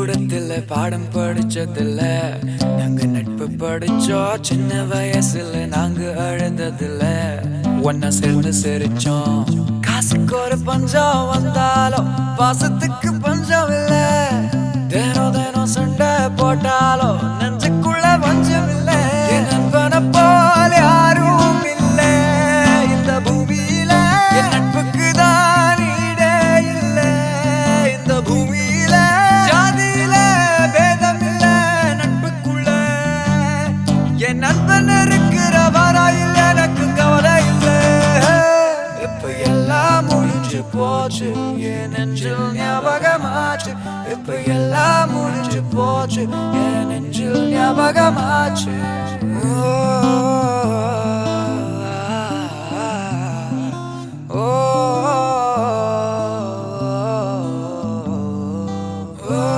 பள்ளிக்கூடத்துல பாடம் படிச்சதில்ல நாங்க நட்பு படிச்சோம் சின்ன வயசுல நாங்க அழுந்ததில்ல ஒன்னா சேர்ந்து சிரிச்சோம். காசுக்கு ஒரு பஞ்சம் வந்தாலும் பாசத்துக்கு பஞ்சம் இல்ல. தினம் தினம் சண்டை போட்டாலும் என் நண்பன் இருக்கிறவரா இல்லை எனக்கு கவலை இல்லை. இப்ப எல்லாம் முடிஞ்சு போச்சு. என் நெஞ்சில் ஞாபகமாச்சு. இப்ப எல்லாம் முடிஞ்சு போச்சு. என் நெஞ்சில் ஞாபகமாச்சு. Oh